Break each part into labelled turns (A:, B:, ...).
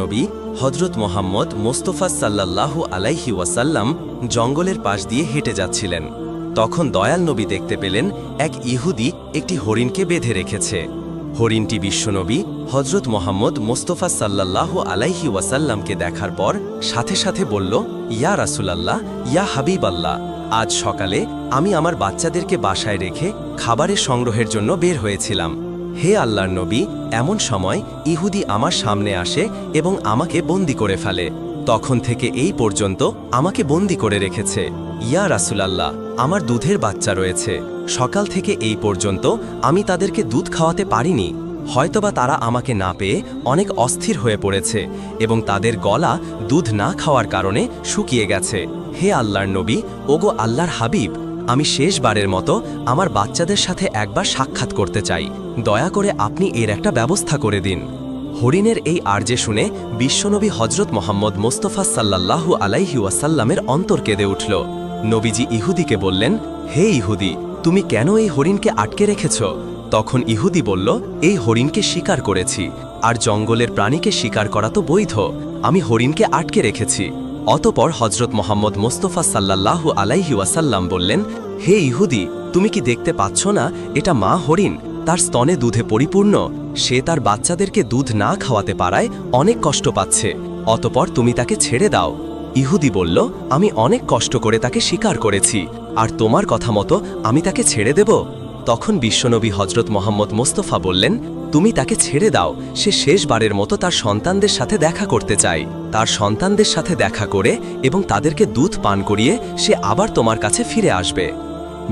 A: নবী হজরত মোহাম্মদ মোস্তফা সাল্লাল্লাহু আলাইহি ওয়াসাল্লাম জঙ্গলের পাশ দিয়ে হেঁটে যাচ্ছিলেন। তখন দয়াল নবী দেখতে পেলেন এক ইহুদি একটি হরিণকে বেঁধে রেখেছে। হরিণটি বিশ্বনবী হজরত মোহাম্মদ মোস্তফা সাল্লাল্লাহু আলাইহি ওয়াসাল্লামকে দেখার পর সাথে সাথে বলল, ইয়া রাসুলাল্লাহ, ইয়া হাবিব আল্লাহ আজ সকালে আমি আমার বাচ্চাদেরকে বাসায় রেখে খাবারের সংগ্রহের জন্য বের হয়েছিলাম। হে আল্লাহর নবী, এমন সময় ইহুদি আমার সামনে আসে এবং আমাকে বন্দি করে ফেলে। তখন থেকে এই পর্যন্ত আমাকে বন্দি করে রেখেছে। ইয়া রাসুলাল্লাহ, আমার দুধের বাচ্চা রয়েছে। সকাল থেকে এই পর্যন্ত আমি তাদেরকে দুধ খাওয়াতে পারিনি। হয়তোবা তারা আমাকে না পেয়ে অনেক অস্থির হয়ে পড়েছে এবং তাদের গলা দুধ না খাওয়ার কারণে শুকিয়ে গেছে। হে আল্লাহর নবী, ওগো আল্লাহর হাবিব আমি শেষবারের মতো আমার বাচ্চাদের সাথে একবার সাক্ষাৎ করতে চাই। দয়া করে আপনি এর একটা ব্যবস্থা করে দিন। হরিণের এই আর্জে শুনে বিশ্বনবী হজরত মোহাম্মদ মোস্তফা সাল্লাল্লাহু আলাইহি ওয়াসাল্লামের অন্তর কেঁদে উঠল। নবীজি ইহুদিকে বললেন, হে ইহুদি, তুমি কেন এই হরিণকে আটকে রেখেছ? তখন ইহুদি বলল, এই হরিণকে শিকার করেছি, আর জঙ্গলের প্রাণীকে শিকার করা তো বৈধ। আমি হরিণকে আটকে রেখেছি। অতপর হজরত মোহাম্মদ মোস্তফা সাল্লাল্লাহু আলাইহি ওয়াসাল্লাম বললেন, হে ইহুদি, তুমি কি দেখতে পাচ্ছ না, এটা মা হরিণ? তার স্তনে দুধে পরিপূর্ণ। সে তার বাচ্চাদেরকে দুধ না খাওয়াতে পারায় অনেক কষ্ট পাচ্ছে। অতপর তুমি তাকে ছেড়ে দাও। ইহুদি বলল, আমি অনেক কষ্ট করে তাকে স্বীকার করেছি। আর তোমার কথা মতো আমি তাকে ছেড়ে দেব? তখন বিশ্বনবী হজরত মোহাম্মদ মোস্তফা বললেন, তুমি তাকে ছেড়ে দাও। সে শেষবারের মতো তার সন্তানদের সাথে দেখা করতে চাই তার সন্তানদের সাথে দেখা করে এবং তাদেরকে দুধ পান করিয়ে সে আবার তোমার কাছে ফিরে আসবে।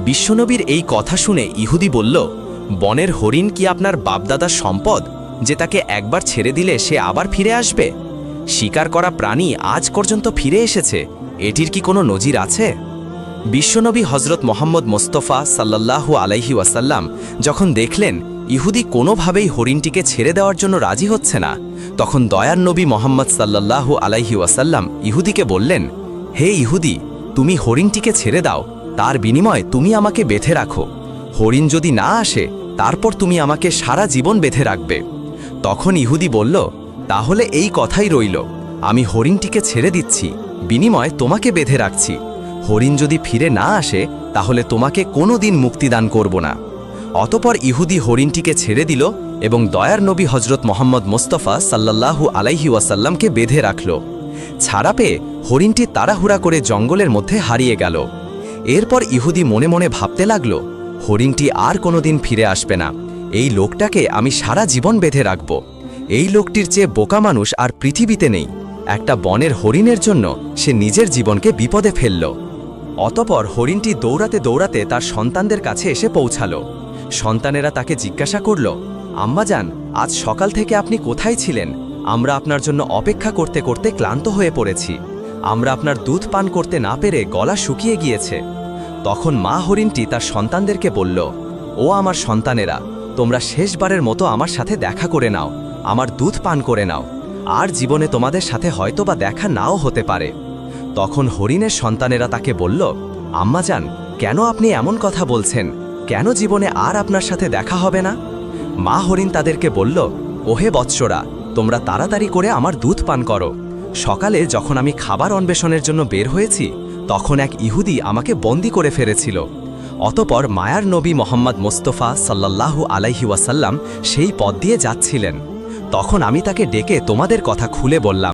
B: বিশ্বনবীর এই কথা শুনে ইহুদি বলল, বনের হরিণ কি আপনার বাপদাদার সম্পদ, যে তাকে একবার ছেড়ে দিলে সে আবার ফিরে আসবে? শিকার করা প্রাণী আজ পর্যন্ত ফিরে এসেছে। এটির কি কোনো নজির আছে? বিশ্বনবী হজরত মোহাম্মদ মোস্তফা সাল্লাল্লাহু আলাইহি ওয়াসাল্লাম যখন দেখলেন ইহুদি কোনোভাবেই হরিণটিকে ছেড়ে দেওয়ার জন্য রাজি হচ্ছে না, তখন দয়ার নবী মোহাম্মদ সাল্লাল্লাহু আলাইহি ওয়াসাল্লাম ইহুদিকে বললেন, হে ইহুদি, তুমি হরিণটিকে ছেড়ে দাও, তার বিনিময়ে তুমি আমাকে বেঁধে রাখো। হরিণ যদি না আসে, তারপর তুমি আমাকে সারা জীবন বেঁধে রাখবে। তখন ইহুদি বলল, তাহলে এই কথাই রইল, আমি হরিণটিকে ছেড়ে দিচ্ছি, বিনিময়ে তোমাকে বেঁধে রাখছি। হরিণ যদি ফিরে না আসে, তাহলে তোমাকে কোনো দিন মুক্তিদান করব না। অতপর ইহুদি হরিণটিকে ছেড়ে দিল এবং দয়ার নবী হজরত মোহাম্মদ মোস্তফা সাল্লাল্লাহু আলাইহি ওয়াসাল্লামকে বেঁধে রাখল। ছাড়া পেয়ে হরিণটি তাড়াহুড়া করে জঙ্গলের মধ্যে হারিয়ে গেল। এরপর ইহুদি মনে মনে ভাবতে লাগল, হরিণটি আর কোনোদিন ফিরে আসবে না। এই লোকটাকে আমি সারা জীবন বেঁধে রাখব। এই লোকটির চেয়ে বোকা মানুষ আর পৃথিবীতে নেই। একটা বনের হরিণের জন্য সে নিজের জীবনকে বিপদে ফেলল। অতপর হরিণটি দৌড়াতে দৌড়াতে তার সন্তানদের কাছে এসে পৌঁছাল। সন্তানেরা তাকে জিজ্ঞাসা করল আম্মাজান আজ সকাল থেকে আপনি কোথায় ছিলেন? আমরা আপনার জন্য অপেক্ষা করতে করতে ক্লান্ত হয়ে পড়েছি। আমরা আপনার দুধ পান করতে না পেরে গলা শুকিয়ে গিয়েছে। তখন মা হরিণটি তার সন্তানদেরকে বলল, ও আমার সন্তানেরা, তোমরা শেষবারের মতো আমার সাথে দেখা করে নাও, আমার দুধ পান করে নাও। আর জীবনে তোমাদের সাথে হয়তোবা দেখা নাও হতে পারে। তখন হরিণের সন্তানেরা তাকে বলল আম্মাজান কেন আপনি এমন কথা বলছেন? কেন জীবনে আর আপনার সাথে দেখা হবে না? মা হরিণ তাদেরকে বলল, ওহে বৎসরা, তোমরা তাড়াতাড়ি করে আমার দুধ পান করো। সকালে যখন আমি খাবার অন্বেষণের জন্য বের হয়েছি, তখন এক ইহুদি আমাকে বন্দি করে ফেলেছিল। অতপর মায়ার নবী মোহাম্মদ মোস্তফা সাল্লাল্লাহু আলাইহি ওয়াসাল্লাম সেই পথ দিয়ে যাচ্ছিলেন। তখন আমি তাকে ডেকে তোমাদের কথা খুলে বললাম